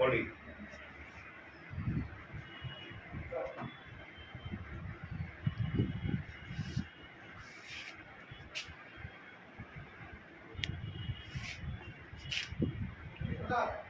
body. Stop.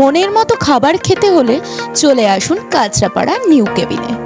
মনের মতো খাবার খেতে হলে চলে আসুন কাঁচরাপাড়া নিউ কেবিনে।